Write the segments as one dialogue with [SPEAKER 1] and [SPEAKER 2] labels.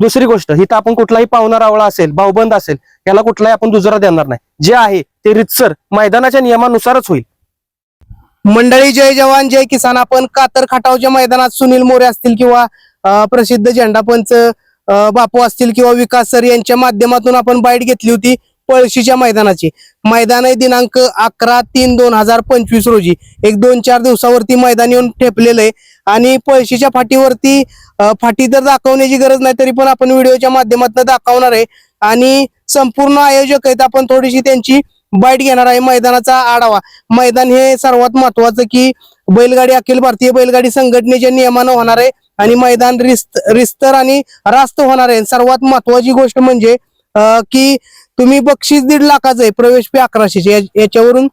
[SPEAKER 1] दुसरी गोष्ट इथं आपण कुठलाही पाहुणा रावळा असेल भाऊबंद असेल याला कुठलाही आपण दुजरा देणार नाही. जे आहे ते रितसर मैदानाच्या नियमानुसारच होईल.
[SPEAKER 2] मंडळी जय जवान जय किसान. आपण कातर खटावच्या मैदानात सुनील मोरे असतील किंवा प्रसिद्ध झेंडापंच बापू असतील किंवा विकास सर यांच्या माध्यमातून आपण बाईट घेतली होती. पळशीच्या मैदानाची. मैदान आहे दिनांक अकरा तीन दोन हजार पंचवीस रोजी. एक दोन चार दिवसावरती मैदान येऊन ठेपलेलं आहे. आणि पळशीच्या फाटीवरती फाटी तर दाखवण्याची गरज नाही तरी पण आपण व्हिडिओच्या माध्यमातून दाखवणार आहे. आणि संपूर्ण आयोजक आहेत आपण थोडीशी त्यांची बाईट घेणार आहे मैदानाचा आढावा. मैदान हे सर्वात महत्वाचं की बैलगाडी अखिल भारतीय बैलगाडी संघटनेच्या नियमानं होणार आहे. आणि मैदान रिस्त रिस्तर आणि रास्त होणार आहे. सर्वात महत्वाची गोष्ट म्हणजे की तुम्ही बक्षीस दीड लाखाचं आहे प्रवेश फी अकराशेची. या- याच्यावरून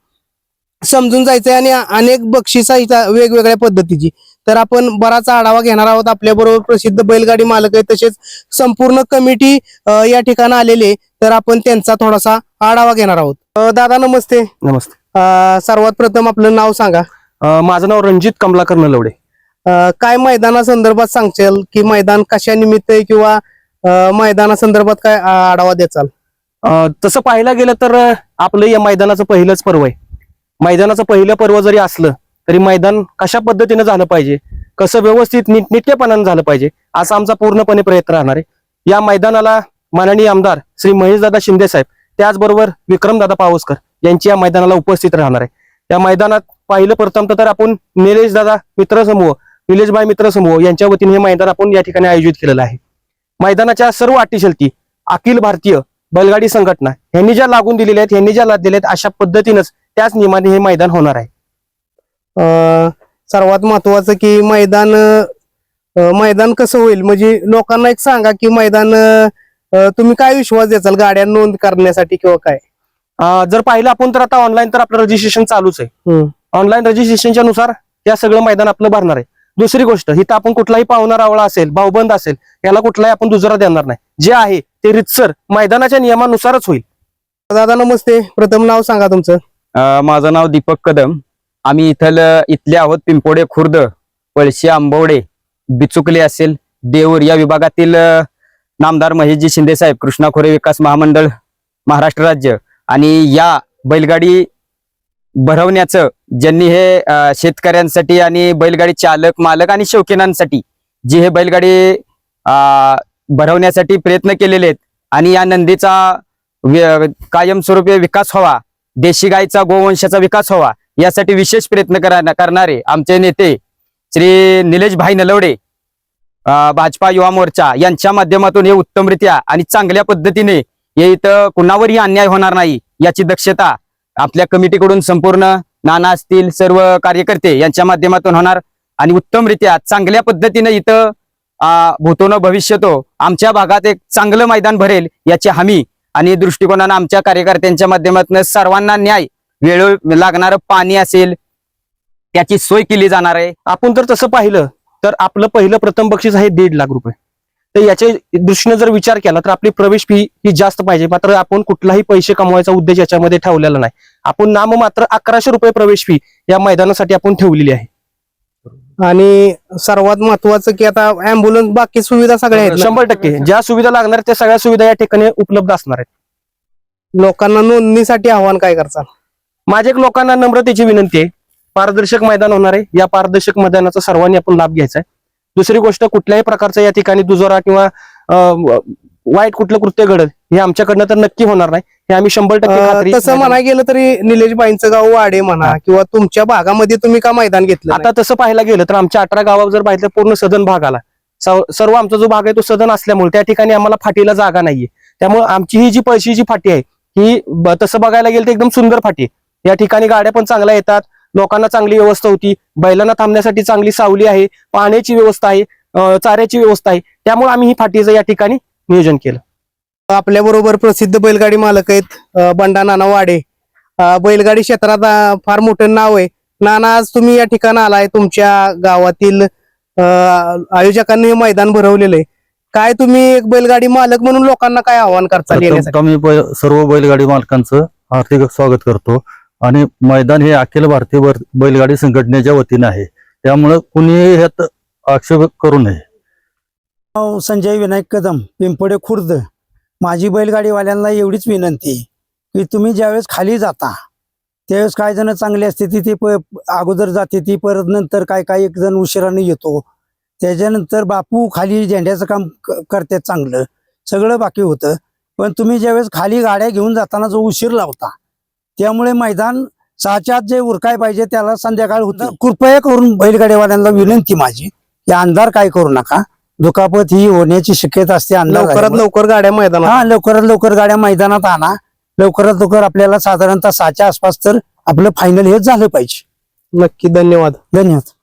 [SPEAKER 2] समजून जायचंय आणि अनेक बक्षिसा वेगवेगळ्या पद्धतीची. तर आपण बराच आढावा घेणार आहोत. आपल्या बरोबर प्रसिद्ध बैलगाडी मालक आहे तसेच संपूर्ण कमिटी या ठिकाणी आलेली तर आपण त्यांचा थोडासा आढावा घेणार आहोत. दादा नमस्ते.
[SPEAKER 1] नमस्ते.
[SPEAKER 2] सर्वात प्रथम आपलं नाव सांगा.
[SPEAKER 1] माझं नाव रणजित कमलाकर नलवडे.
[SPEAKER 2] काय मैदानासंदर्भात सांगशाल? की मैदान कशा निमित्त आहे किंवा मैदानासंदर्भात काय आढावा द्याचाल
[SPEAKER 1] अं, तसं पाहायला गेलं तर आपलं या मैदानाचं पहिलंच पर्व आहे. मैदानाचं पहिलं पर्व जरी असलं तरी मैदान कशा पद्धतीनं झालं पाहिजे? कसं व्यवस्थित नीटनेटकेपणानं झालं पाहिजे? असा आमचा पूर्णपणे प्रयत्न राहणार आहे. या मैदानाला माननीय आमदार श्री महेशदादा शिंदे साहेब त्याचबरोबर विक्रमदादा पावसकर यांची या मैदानाला उपस्थित राहणार आहे. या मैदानात पाहिलं प्रथम तर आपण निलेशदादा मित्रसमूह निलेशबाई मित्रसमूह यांच्या वतीने हे मैदान आपण या ठिकाणी आयोजित केलेलं आहे. मैदानाच्या सर्व अटी शर्ती अखिल भारतीय बैलगाडी संघटना यांनी ज्या लागून दिलेल्या आहेत यांनी ज्या लाद दिल्या आहेत अशा पद्धतीनंच त्याच नियमाने हे मैदान होणार आहे.
[SPEAKER 2] सर्वात महत्वाचं की मैदान मैदान कसं होईल? म्हणजे लोकांना एक सांगा की मैदान तुम्ही काय विश्वास द्याचाल गाड्या नोंद करण्यासाठी किंवा काय?
[SPEAKER 1] जर पाहिलं आपण तर आता ऑनलाईन तर आपलं रजिस्ट्रेशन चालूच आहे. ऑनलाईन रजिस्ट्रेशनच्या नुसार त्या सगळं मैदान आपलं भरणार आहे. दुसरी गोष्ट इथं आपण कुठलाही पाहुणा रावळा असेल भाऊबंद असेल याला कुठलाही आपण दुजरा देणार नाही. जे आहे ते रितसर मैदानाच्या नियमानुसारच होईल.
[SPEAKER 2] दादा नमस्ते. प्रथम नाव सांगा तुमचं.
[SPEAKER 3] अ, माझं नाव दीपक कदम. आम्ही इथल इथले आहोत पिंपोडे खुर्द पळशी आंबवडे बिचुकले असेल देऊर या विभागातील अ, नामदार महेशजी शिंदे साहेब कृष्णा खोरे विकास महामंडळ महाराष्ट्र राज्य. आणि या बैलगाडी भरवण्याचं ज्यांनी हे शेतकऱ्यांसाठी आणि बैलगाडी चालक मालक आणि शौकीनांसाठी जी हे बैलगाडी भरवण्यासाठी प्रयत्न केलेले आहेत आणि या नंदीचा व्य- कायमस्वरूपी विकास व्हावा देशी गायचा गोवंशाचा विकास व्हावा यासाठी विशेष प्रयत्न करा- करणारे आमचे नेते श्री निलेश भाई नलवडे भाजपा युवा मोर्चा यांच्या माध्यमातून हे उत्तमरित्या आणि चांगल्या पद्धतीने हे इथं कुणावरही अन्याय होणार नाही याची दक्षता आपल्या कमिटीकडून संपूर्ण नाना असतील सर्व कार्यकर्ते यांच्या माध्यमातून होणार. आणि उत्तमरित्या चांगल्या पद्धतीने इथं भूतोनं भूतो न भविष्यतो आमच्या भागात एक चांगलं मैदान भरेल याची हमी आणि दृष्टिकोनानं आमच्या कार्यकर्त्यांच्या माध्यमातून सर्वांना न्याय वेळ लागणारं पाणी असेल त्याची सोय केली जाणार आहे.
[SPEAKER 1] आपण जर तसं पाहिलं तर आपलं पहिलं प्रथम बक्षीस आहे दीड लाख रुपये. तर याच्या दृष्टीने जर विचार केला तर आपली प्रवेश फी ही जास्त पाहिजे. मात्र आपण कुठलाही पैसे कमवायचा उद्देश याच्यामध्ये ठेवलेला नाही. आपण नाम मात्र अकराशे रुपये प्रवेश फी या मैदानासाठी आपण ठेवलेली आहे.
[SPEAKER 2] आणि सर्वात महत्वाचं की आता अँब्युलन्स बाकी सुविधा सगळ्या आहेत?
[SPEAKER 1] शंभर टक्के. ज्या सुविधा लागणार त्या सगळ्या सुविधा या ठिकाणी उपलब्ध असणार आहेत.
[SPEAKER 2] लोकांना नोंदणीसाठी आव्हान काय करचाल?
[SPEAKER 1] माझ्या लोकांना नम्रतेची विनंती आहे. पारदर्शक मैदान होणार आहे. या पारदर्शक मैदानाचा सर्वांनी आपण लाभ घ्यायचा आहे. दुसरी गोष्ट कुठल्याही प्रकारचा या ठिकाणी दुजोरा किंवा वाईट कुठलं कृत्य घडत हे आमच्याकडनं तर नक्की होणार नाही. हे आम्ही शंभर टक्के
[SPEAKER 2] तसं म्हणाय गेलं तरी निलेश बाईंचं गाव वाडे म्हणा किंवा तुमच्या भागामध्ये तुम्ही का मैदान घेतलं
[SPEAKER 1] आता तसं पाहायला गेलं तर आमच्या अठरा गावात जर पाहिलं पूर्ण सदन भाग आला सर्व आमचा जो भाग आहे तो सदन असल्यामुळे त्या ठिकाणी आम्हाला फाटीला जागा नाहीये. त्यामुळे आमची ही जी पैशी जी फाटी आहे ही तसं बघायला गेलं तर एकदम सुंदर फाटी आहे. या ठिकाणी गाड्या पण चांगल्या येतात. लोकांना चांगली व्यवस्था होती. बैलांना थांबण्यासाठी चांगली सावली आहे. पाण्याची व्यवस्था आहे. चाऱ्याची व्यवस्था आहे. त्यामुळे आम्ही ही फाटीचं या ठिकाणी नियोजन केलं.
[SPEAKER 2] आपल्या बरोबर प्रसिद्ध बैलगाडी मालक आहेत बंडा नाना वाडे. बैलगाडी क्षेत्रात फार मोठं नाव आहे. नाना आज तुम्ही या ठिकाणी आलाय. तुमच्या गावातील आयोजकांनी हे मैदान भरवलेलं आहे. काय तुम्ही एक बैलगाडी मालक म्हणून लोकांना काय आव्हान
[SPEAKER 4] प्रथम मी सर्व बैलगाडी मालकांचं हार्दिक स्वागत करतो. आणि मैदान हे अखिल भारतीय बैलगाडी संघटनेच्या वतीने आहे. त्यामुळं कुणीही ह्यात आक्षेप करू नये.
[SPEAKER 5] संजय विनायक कदम पिंपडे खुर्द. माझी बैलगाडीवाल्यांना एवढीच विनंती की तुम्ही ज्यावेळेस खाली जाता त्यावेळेस काय जण चांगले असते ती प अगोदर जाते ती परत नंतर काय काय एक जण उशिराने येतो. त्याच्यानंतर बापू खाली झेंड्याचं काम करतात चांगलं. सगळं बाकी होतं. पण तुम्ही ज्यावेळेस खाली गाड्या घेऊन जाताना जो उशीर लावता त्यामुळे मैदान सहाच्या आत जे उरकाय पाहिजे त्याला संध्याकाळ होतं. कृपया करून बैलगाडीवाल्यांना विनंती माझी की अंधार काय करू नका. दुखापत ही होण्याची शक्यता असते
[SPEAKER 2] लवकरात. लवकर गाड्या मैदानात
[SPEAKER 5] हा लवकरात लवकर गाड्या मैदानात आणा. लवकरात लवकर आपल्याला साधारणतः सहाच्या आसपास तर आपलं फायनल हेच झालं पाहिजे.
[SPEAKER 2] नक्की धन्यवाद.
[SPEAKER 5] धन्यवाद.